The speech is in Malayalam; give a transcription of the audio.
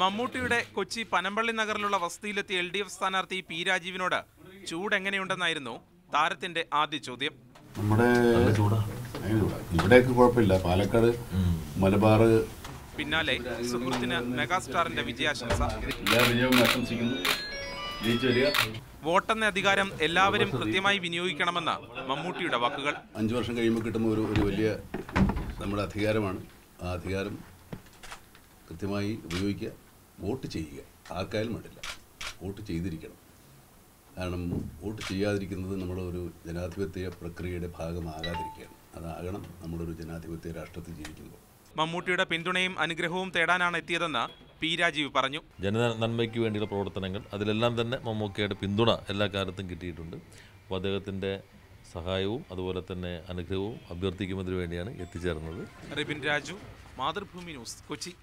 മമ്മൂട്ടിയുടെ കൊച്ചി പനമ്പള്ളി നഗറിലുള്ള വസതിയിലെത്തിയ എൽ ഡി എഫ് സ്ഥാനാർത്ഥി പി രാജീവിനോട് ചൂട് എങ്ങനെയുണ്ടെന്നായിരുന്നു താരത്തിന്റെ ആദ്യ ചോദ്യം. നമ്മുടെ. ഇവിടെയൊക്കെ കുഴപ്പമില്ല. പാലക്കാട് മലബാർ പിന്നാലെ സുഹൃത്തിന് മെഗാസ്റ്റാറിന്റെ വിജയാശംസ. വോട്ടെന്ന അധികാരം എല്ലാവരും കൃത്യമായി വിനിയോഗിക്കണമെന്ന് മമ്മൂട്ടിയുടെ വാക്കുകൾ. അഞ്ചു വർഷം കഴിയുമ്പോൾ കിട്ടുന്ന ഒരു ഒരു വലിയ നമ്മുടെ അധികാരമാണ്. ആ അധികാരം കൃത്യമായി ഉപയോഗിക്കുക. വോട്ട് ചെയ്യുക. ആർക്കായാലും വേണ്ടില്ല. വോട്ട് ചെയ്തിരിക്കണം. കാരണം വോട്ട് ചെയ്യാതിരിക്കുന്നത് നമ്മളൊരു ജനാധിപത്യ പ്രക്രിയയുടെ ഭാഗമാകാതിരിക്കുകയാണ്. അതാകണം നമ്മളൊരു ജനാധിപത്യ രാഷ്ട്രത്തിൽ ജീവിക്കുമ്പോൾ. മമ്മൂട്ടിയുടെ പിന്തുണയും അനുഗ്രഹവും തേടാനാണ് എത്തിയതെന്ന് പി രാജീവ് പറഞ്ഞു. ജന നന്മയ്ക്ക് വേണ്ടിയുള്ള പ്രവർത്തനങ്ങൾ അതിലെല്ലാം തന്നെ മമ്മൂക്കയുടെ പിന്തുണ എല്ലാ കാലത്തും കിട്ടിയിട്ടുണ്ട്. അപ്പോൾ അദ്ദേഹത്തിന്റെ സഹായവും അതുപോലെ തന്നെ അനുഗ്രഹവും അഭ്യർത്ഥിക്കുന്നതിന് വേണ്ടിയാണ് എത്തിച്ചേർന്നത്. റിബിൻ രാജു മാതൃഭൂമി ന്യൂസ് കൊച്ചി.